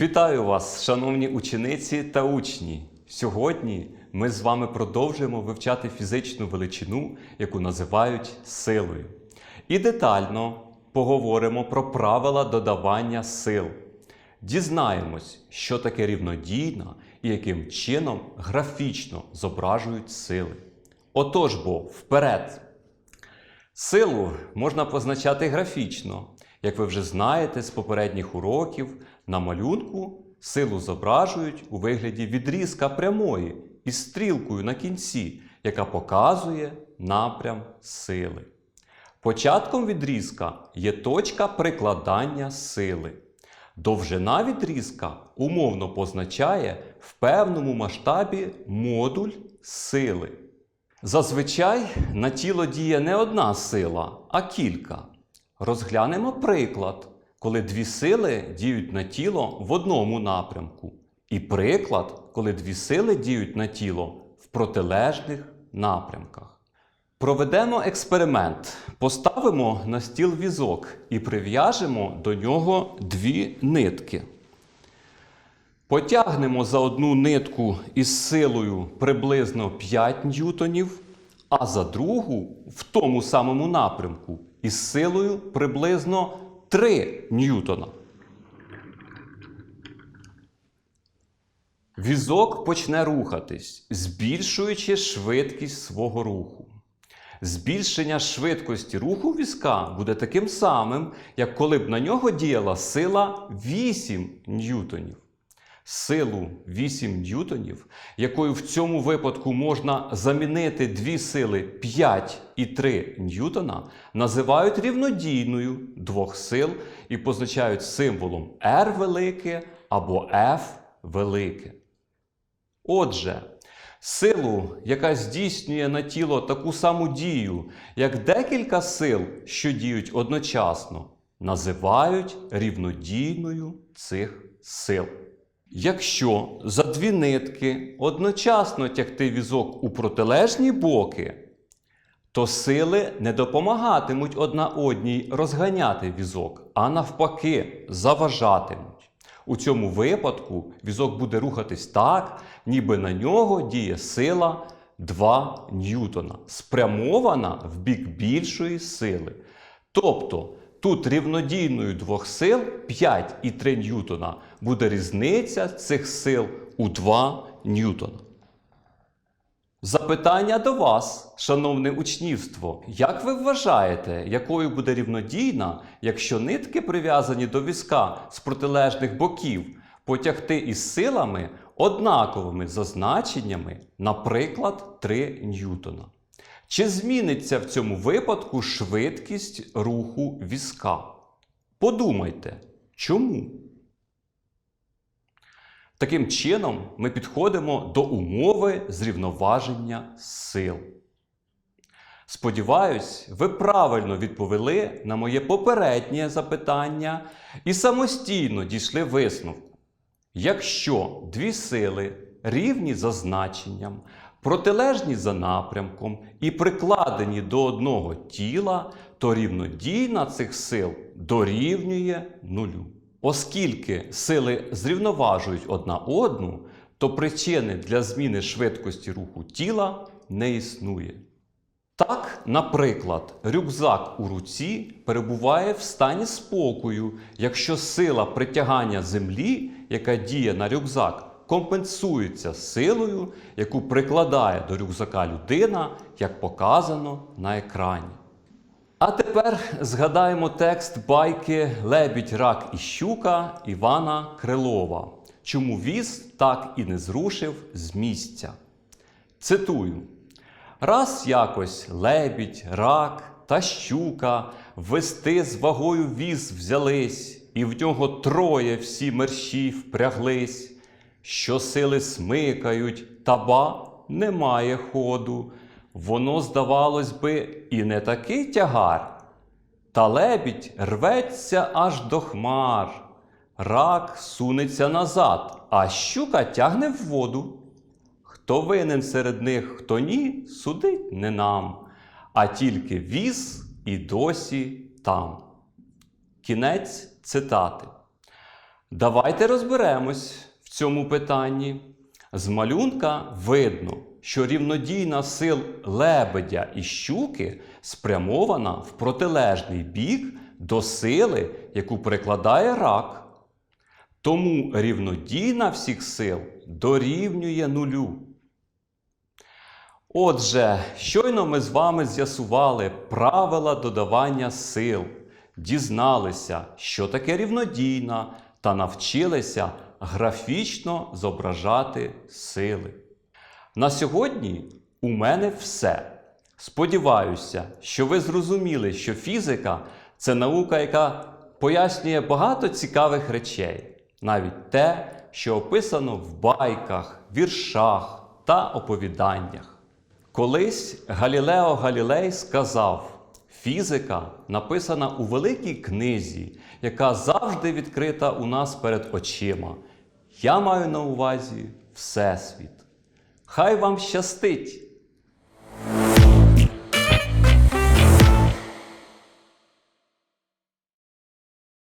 Вітаю вас, шановні учениці та учні! Сьогодні ми з вами продовжуємо вивчати фізичну величину, яку називають силою. І детально поговоримо про правила додавання сил. Дізнаємось, що таке рівнодійна і яким чином графічно зображують сили. Отож бо, вперед! Силу можна позначати графічно. Як ви вже знаєте з попередніх уроків, на малюнку силу зображують у вигляді відрізка прямої із стрілкою на кінці, яка показує напрям сили. Початком відрізка є точка прикладання сили. Довжина відрізка умовно позначає в певному масштабі модуль сили. Зазвичай на тіло діє не одна сила, а кілька. Розглянемо приклад, коли дві сили діють на тіло в одному напрямку, і приклад, коли дві сили діють на тіло в протилежних напрямках. Проведемо експеримент. Поставимо на стіл візок і прив'яжемо до нього дві нитки. Потягнемо за одну нитку із силою приблизно 5 ньютонів, а за другу в тому самому напрямку із силою приблизно 3 ньютона. Візок почне рухатись, збільшуючи швидкість свого руху. Збільшення швидкості руху візка буде таким самим, як коли б на нього діяла сила 8 ньютонів. Силу 8 ньютонів, якою в цьому випадку можна замінити дві сили 5 і 3 ньютона, називають рівнодійною двох сил і позначають символом R велике або F велике. Отже, силу, яка здійснює на тіло таку саму дію, як декілька сил, що діють одночасно, називають рівнодійною цих сил. Якщо за дві нитки одночасно тягти візок у протилежні боки, то сили не допомагатимуть одна одній розганяти візок, а навпаки, заважатимуть. У цьому випадку візок буде рухатись так, ніби на нього діє сила 2 ньютона, спрямована в бік більшої сили. Тобто тут рівнодійною двох сил 5 і 3 ньютона буде різниця цих сил у 2 ньютона. Запитання до вас, шановне учнівство. Як ви вважаєте, якою буде рівнодійна, якщо нитки прив'язані до візка з протилежних боків потягти із силами однаковими за значеннями, наприклад, 3 ньютона? Чи зміниться в цьому випадку швидкість руху візка? Подумайте, чому? Таким чином, ми підходимо до умови зрівноваження сил. Сподіваюсь, ви правильно відповіли на моє попереднє запитання і самостійно дійшли висновку. Якщо дві сили рівні за значенням, протилежні за напрямком і прикладені до одного тіла, то рівнодійна цих сил дорівнює нулю. Оскільки сили зрівноважують одна одну, то причини для зміни швидкості руху тіла не існує. Так, наприклад, рюкзак у руці перебуває в стані спокою, якщо сила притягання землі, яка діє на рюкзак, компенсується силою, яку прикладає до рюкзака людина, як показано на екрані. А тепер згадаємо текст байки Лебідь, рак і щука Івана Крилова. Чому віз так і не зрушив з місця? Цитую: Раз якось лебідь, рак та щука вести з вагою віз взялись, і в нього троє всі мерщі впряглись, що сили смикають, та ба немає ходу. Воно, здавалось би, і не такий тягар. Та лебідь рветься аж до хмар. Рак сунеться назад, а щука тягне в воду. Хто винен серед них, хто ні, судить не нам, а тільки віз і досі там. Кінець цитати. Давайте розберемось цьому питанні. З малюнка видно, що рівнодійна сил лебедя і щуки спрямована в протилежний бік до сили, яку прикладає рак. Тому рівнодійна всіх сил дорівнює нулю. Отже, щойно ми з вами з'ясували правила додавання сил, дізналися, що таке рівнодійна, та навчилися графічно зображати сили. На сьогодні у мене все. Сподіваюся, що ви зрозуміли, що фізика це наука, яка пояснює багато цікавих речей, навіть те, що описано в байках, віршах та оповіданнях. Колись Галілео Галілей сказав: фізика написана у великій книзі, яка завжди відкрита у нас перед очима. Я маю на увазі Всесвіт. Хай вам щастить!